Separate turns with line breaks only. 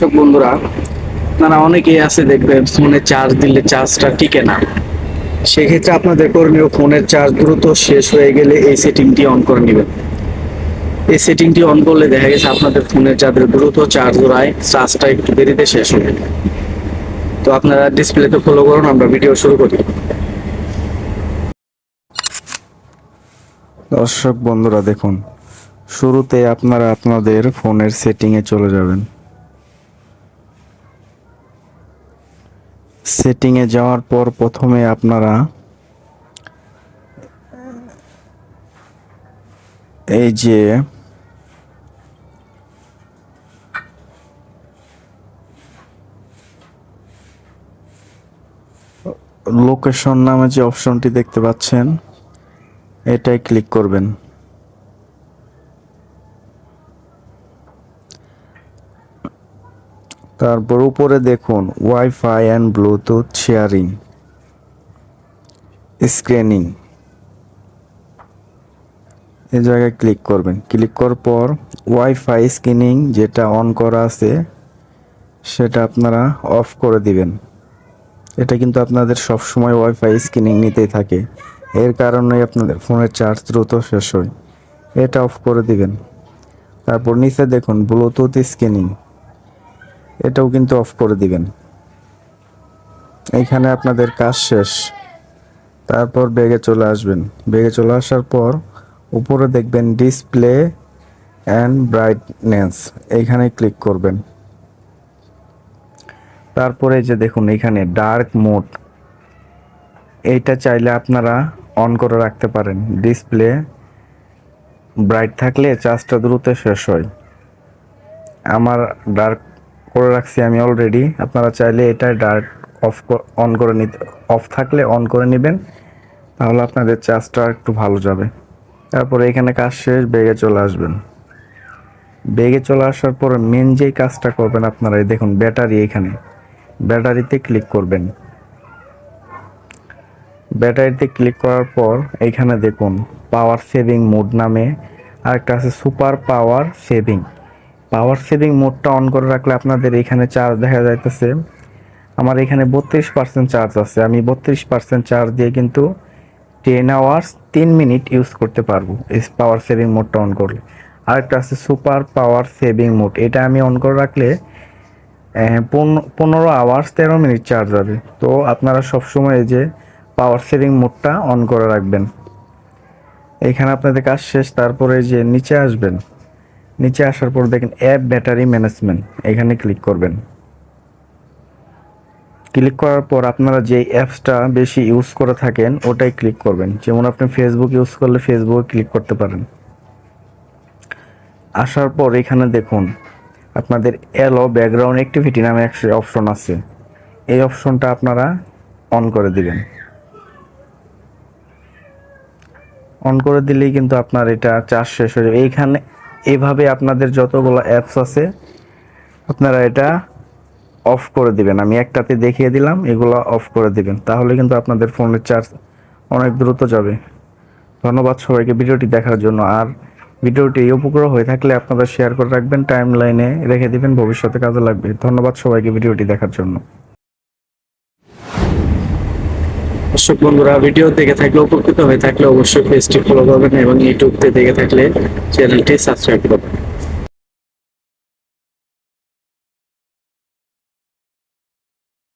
দর্শক বন্ধুরা আপনারা অনেকেই আছে দেখবেন, ফোনে চার্জ দিলে চার্জটা টিকে না। সেক্ষেত্রে আপনাদের করণীয় ফোনের চার্জ দ্রুত শেষ হয়ে গেলে এই সেটিংটি অন করে নেবেন। এই সেটিংটি অন করলে দেখা গেছে আপনাদের ফোনের যাদের দ্রুত চার্জ হয় চার্জটা একটু দেরিতে শেষ হবে তো আপনারা ডিসপ্লেতে ফলো করুন, আমরা ভিডিও শুরু করি। দর্শক বন্ধুরা, দেখুন, শুরুতে আপনারা আপনাদের ফোনের সেটিংয়ে চলে যাবেন। সেটিংয়ে যাওয়ার পর প্রথমে আপনারা এই যে লোকেশন নামে যে অপশনটি দেখতে পাচ্ছেন এটাই ক্লিক করবেন। তারপর উপরে দেখুন WiFi and Bluetooth sharing screening এই জায়গায় ক্লিক করবেন। ক্লিক করার পর ওয়াইফাই স্ক্রিনিং যেটা অন করা আছে, সেটা আপনারা অফ করে দিবেন। এটা কিন্তু আপনাদের সব সময় ওয়াইফাই স্ক্রিনিং নিতেই থাকে। এর কারণে আপনাদের ফোনের চার্জ দ্রুত শেষ হয়। এটা অফ করে দিবেন। তারপর নিচে দেখুন ব্লুটুথ স্ক্রিনিং এটাও কিন্তু অফ করে দিবেন। এইখানে আপনাদের কাজ শেষ। তারপর বেগে চলে আসবেন। বেগে চলে আসার পর উপরে দেখবেন ডিসপ্লে অ্যান্ড ব্রাইটনেস এইখানে ক্লিক করবেন। তারপরে যে দেখুন এখানে ডার্ক মোড এইটা চাইলে আপনারা অন করে রাখতে পারেন। ডিসপ্লে ব্রাইট থাকলে চার্জটা দ্রুত শেষ হয়। আমার ডার্ক করে রাখছি আমি অলরেডি আপনারা চাইলে এটা ডার্ক অফ অন করে নিতে, অফ থাকলে অন করে নেবেন, তাহলে আপনাদের চার্জটা একটু ভালো যাবে। তারপরে এখানে কাজ শেষ, বেগে চলে আসবেন। বেগে চলে আসার পর মেন যেই কাজটা করবেন আপনারা দেখুন, ব্যাটারি এখানে। ব্যাটারিতে ক্লিক করবেন। ব্যাটারিতে ক্লিক করার পর এইখানে দেখুন পাওয়ার সেভিং মোড নামে আরেকটা আছে super power saving power saving মোডটা on করে রাখলে আপনাদের এখানে চার্জ দেখা যাইতেছে। আমার এখানে বত্রিশ পার্সেন্ট চার্জ আছে। আমি বত্রিশ পার্সেন্ট চার্জ দিয়ে কিন্তু টেন আওয়ার্স তিন মিনিট ইউজ করতে পারব এই পাওয়ার সেভিং মোডটা অন করলে। আরেকটা আছে সুপার পাওয়ার সেভিং মোড এটা আমি অন করে রাখলে পনেরো আওয়ার্স তেরো মিনিট চার্জ যাবে তো আপনারা সবসময় যে পাওয়ার সেভিং মোডটা অন করে রাখবেন। এখানে আপনাদের কাজ শেষ, তারপরে যে নিচে আসবেন। নিচে আসার পর দেখেন অ্যাপ ব্যাটারি ম্যানেজমেন্ট। এখানে ক্লিক করবেন। ক্লিক করার পর আপনারা যে অ্যাপসটা বেশি ইউজ করে থাকেন, ওটাই ক্লিক করবেন। যেমন আপনি ফেসবুক ইউজ করলে ফেসবুকে ক্লিক করতে পারেন। আসার পর এখানে দেখুন, আপনাদের এলো ব্যাকগ্রাউন্ড অ্যাক্টিভিটি নামে একটা অপশন আছে। এই অপশনটা আপনারা অন করে দিবেন। অন করে দিলেই কিন্তু আপনার এটা চার্জ শেষ হয়ে যাবে। এইখানে এইভাবে আপনাদের যতগুলো অ্যাপস আছে, আপনারা এটা অফ করে দিবেন। আমি একটাতে দেখিয়ে দিলাম, এগুলো অফ করে দিবেন। তাহলে কিন্তু আপনাদের ফোনের চার্জ অনেক দ্রুত যাবে। ধন্যবাদ সবাইকে ভিডিওটি দেখার জন্য। আর ভিডিওটি উপকার হয়ে থাকলে আপনারা শেয়ার করে রাখবেন টাইম লাইনে রেখে দিবেন, ভবিষ্যতে কাজে লাগবে। ধন্যবাদ সবাইকে ভিডিওটি দেখার জন্য। দর্শক বন্ধুরা ভিডিও দেখে থাকলে, উপকৃত হয়ে থাকলে অবশ্যই পেজটি ফলো করবেন এবং ইউটিউবতে দেখে থাকলে চ্যানেলটি সাবস্ক্রাইব করবেন।